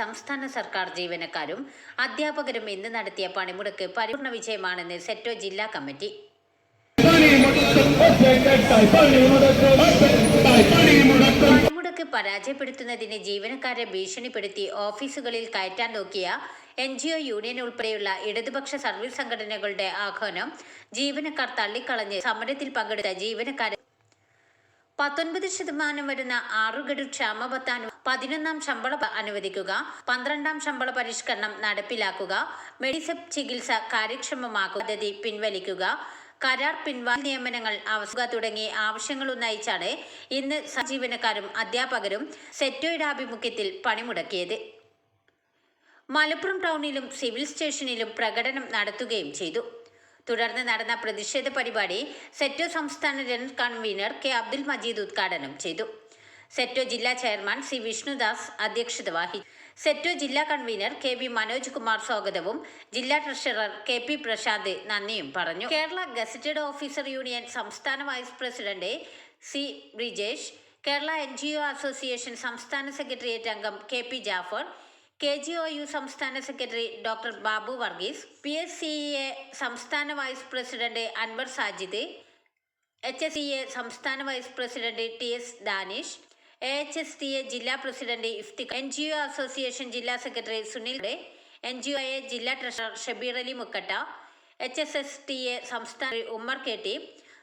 സംസ്ഥാന സർക്കാർ ജീവനക്കാരും അധ്യാപകരും ഇന്ന് നടത്തിയ പണിമുടക്ക് പരിപൂർണ വിജയമാണെന്ന് സെറ്റോ ജില്ലാ കമ്മിറ്റി. പണിമുടക്ക് പരാജയപ്പെടുത്തുന്നതിന് ജീവനക്കാരെ ഭീഷണിപ്പെടുത്തി ഓഫീസുകളിൽ കയറ്റാൻ നോക്കിയ എൻ ജി ഒ യൂണിയൻ ഉൾപ്പെടെയുള്ള ഇടതുപക്ഷ സർവീസ് സംഘടനകളുടെ ആഹ്വാനം ജീവനക്കാർ തള്ളിക്കളഞ്ഞ് സമരത്തിൽ പങ്കെടുത്ത ജീവനക്കാരെ പത്തൊൻപത് ശതമാനം വരുന്ന ആറുഗഡു ക്ഷാമബത്താനും പതിനൊന്നാം ശമ്പള അനുവദിക്കുക പന്ത്രണ്ടാം ശമ്പള പരിഷ്കരണം നടപ്പിലാക്കുക മെഡിസെപ് ചികിത്സ കാര്യക്ഷമമാക്കുക പദ്ധതി പിൻവലിക്കുക കരാർ പിൻവാൽ നിയമനങ്ങൾ അവസുക തുടങ്ങിയ ആവശ്യങ്ങൾ ഉന്നയിച്ചാണ് ഇന്ന് ജീവനക്കാരും അധ്യാപകരും സെറ്റോയുടെ ആഭിമുഖ്യത്തിൽ പണിമുടക്കിയത്. മലപ്പുറം ടൗണിലും സിവിൽ സ്റ്റേഷനിലും പ്രകടനം നടത്തുകയും ചെയ്തു. തുടർന്ന് നടന്ന പ്രതിഷേധ പരിപാടി സെറ്റോ സംസ്ഥാന general convener K Abdul Majeed ഉദ്ഘാടനം ചെയ്തു. സെറ്റോ ജില്ലാ ചെയർമാൻ സി വിഷ്ണുദാസ് അധ്യക്ഷത വഹിച്ചു. സെറ്റോ ജില്ലാ convener K V Manoj Kumar സ്വാഗതവും ജില്ലാ ട്രഷറർ കെ പി പ്രശാന്ത് നന്ദിയും പറഞ്ഞു. കേരള ഗസറ്റഡ് ഓഫീസർ യൂണിയൻ സംസ്ഥാന vice president C Brijesh Kerala N G O association സംസ്ഥാന സെക്രട്ടേറിയറ്റ് അംഗം K P Jafar K G O U സംസ്ഥാന secretary doctor Babu Varghese P S C A സംസ്ഥാന vice president Anvar Sajid H S C A സംസ്ഥാന vice president T S Danish A H S T A ജില്ലാ president Ifthi N G O association ജില്ലാ secretary Sunil ഡെ N G O A ജില്ലാ treasurer Shabeer Ali Mukkatta H S S T A സംസ്ഥാന Ummer K T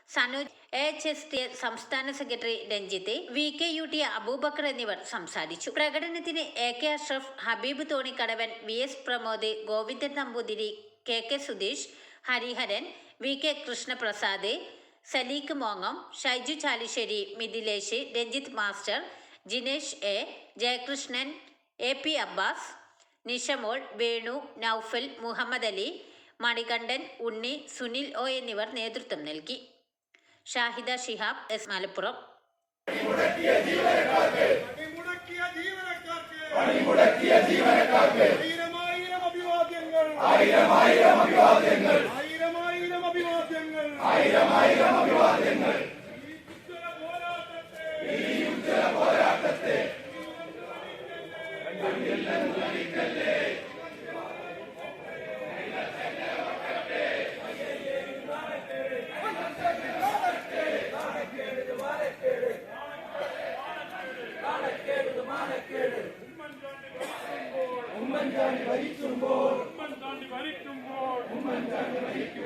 Sanoj H S T സംസ്ഥാന secretary Ranjith V K U T Abubakar എന്നിവർ സംസാരിച്ചു. പ്രകടനത്തിന് A K Ashraf Habeeb Thonikkadavan V S Pramod Govindan Namboothiri K K Sudheesh Hariharan V K Krishnaprasad Saleeq മോങ്ങം Shaiju Chalissery Mithilesh Ranjith master Jinesh A Jayakrishnan A P Abbas Nishamol Venu Noufal Muhammad Ali Manikandan Unni Sunil O എന്നിവർ നേതൃത്വം നൽകി. Shahida Shihab S Malappuram. ആയിരമായിരം അഭിവാദ്യങ്ങൾ. ആയിരമായിരം അഭിവാദ്യങ്ങൾ. ആയിരമായിരം അഭിവാദ്യങ്ങൾ ആയിരമായിരം അഭിവാദ്യങ്ങൾ ഈ ഉജ്ജ്വല പോരാട്ടത്തെ ഉമ്മൻചാണ്ടി ഭരിക്കുമ്പോൾ ഉമ്മൻചാണ്ടി ഭരിക്കുമ്പോൾ യു